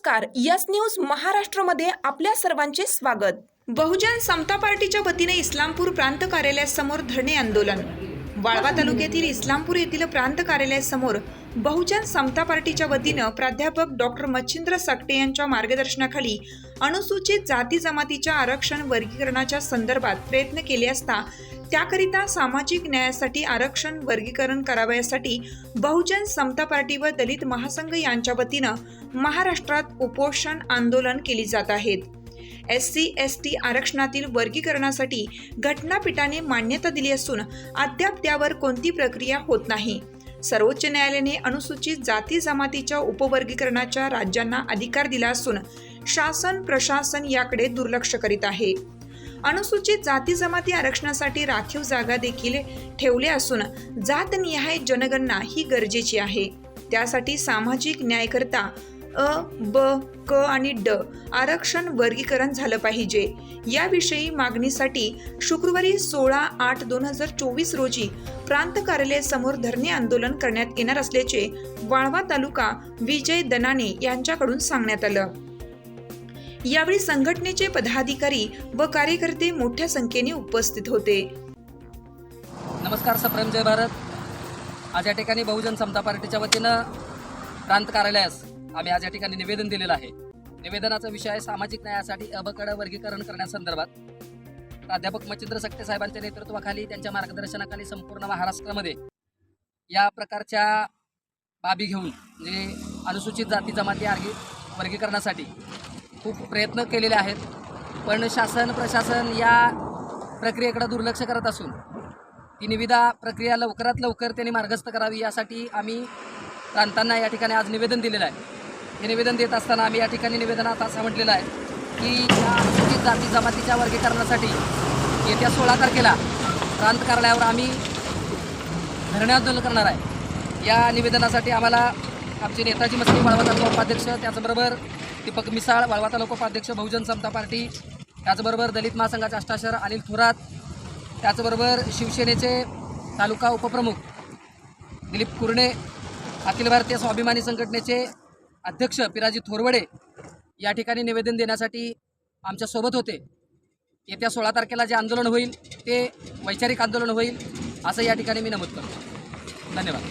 नमस्कार. Yes news महाराष्ट्रमध्ये आपल्या सर्वांचे स्वागत. बहुजन समता पार्टीच्या वतीने इस्लामपूर प्रांत कार्यालयासमोर धरणे आंदोलन. वाळवा तालुक्यातील इस्लामपूर येथील प्रांत कार्यालयासमोर बहुजन समता पार्टीच्या वतीनं प्राध्यापक डॉक्टर मच्छिंद्र सकटे यांच्या मार्गदर्शनाखाली अनुसूचित जाती जमातीच्या आरक्षण वर्गीकरणाच्या संदर्भात प्रयत्न केले असता त्याकरिता सामाजिक न्यायासाठी आरक्षण वर्गीकरण करावयासाठी बहुजन समता पार्टी व दलित महासंघ यांच्या वतीनं महाराष्ट्रात उपोषण आंदोलन केली जात आहेत एस सी एस टी आरक्षणातील वर्गीकरणासाठी घटनापीठाने मान्यता दिली असून अद्याप त्यावर कोणती प्रक्रिया होत नाही. सर्वोच्च न्यायालयाने अनुसूचित जाती जमातीच्या उपवर्गीकरणाच्या राज्यांना अधिकार दिला असून शासन प्रशासन याकडे दुर्लक्ष करीत आहे. अनुसूचित जाती जमाती आरक्षणासाठी राखीव जागा देखील ठेवले असून जातनिहाय जनगणना ही गरजेची आहे. त्यासाठी सामाजिक न्यायकर्ता अ ब क आणि ड आरक्षण वर्गीकरण झालं पाहिजे. याविषयी मागणीसाठी शुक्रवारी सोळा आठ दोन हजार चोवीस रोजी प्रांत कार्यालयासमोर धरणे आंदोलन करण्यात येणार असल्याचे वाळवा तालुका विजय दनाने यांच्याकडून सांगण्यात आलं. यावेळी संघटनेचे पदाधिकारी व कार्यकर्ते मोठ्या संख्येने उपस्थित होते. नमस्कार सप्रेम जय भारत. आज या ठिकाणी बहुजन समता पार्टीच्या वतीनं प्रांत कार्यालयास आम्ही आज या ठिकाणी निवेदन दिलेलं आहे. निवेदनाचा विषय आहे सामाजिक न्यायासाठी अबकड वर्गीकरण करण्यासंदर्भात. प्राध्यापक मच्छिंद्र सक्ते साहेबांच्या नेतृत्वाखाली त्यांच्या मार्गदर्शनाखाली संपूर्ण महाराष्ट्रामध्ये या प्रकारच्या बाबी घेऊन म्हणजे अनुसूचित जाती जमाती आर्गी वर्गीकरणासाठी खूप प्रयत्न केलेले आहेत. पण शासन प्रशासन या प्रक्रियेकडे दुर्लक्ष करत असून ती निविदा प्रक्रिया लवकरात लवकर त्यांनी मार्गस्थ करावी यासाठी आम्ही प्रांतांना या ठिकाणी आज निवेदन दिलेलं आहे. हे निवेदन देत असताना आम्ही या ठिकाणी निवेदनात असं म्हटलेलं आहे की या अनुसूचित जाती जमातीच्या वर्गीकरणासाठी येत्या सोळा तारखेला प्रांत कार्यालयावर आम्ही धरणे आंदोलन करणार आहे. या निवेदनासाठी आम्हाला आमचे नेताजी मस्ती वाळवा तालुका उपाध्यक्ष त्याचबरोबर दीपक मिसाळ वाळवा तालुका उपाध्यक्ष बहुजन समता पार्टी त्याचबरोबर दलित महासंघाचे अष्टाशर अनिल थोरात त्याचबरोबर शिवसेनेचे तालुका उपप्रमुख दिलीप कुरणे अखिल भारतीय स्वाभिमानी संघटनेचे अध्यक्ष पिराजी थोरवडे या ठिकाणी निवेदन देण्यासाठी आमच्यासोबत होते. येत्या सोळा तारखेला जे आंदोलन होईल ते वैचारिक आंदोलन होईल असं या ठिकाणी मी नमूद करतो. धन्यवाद.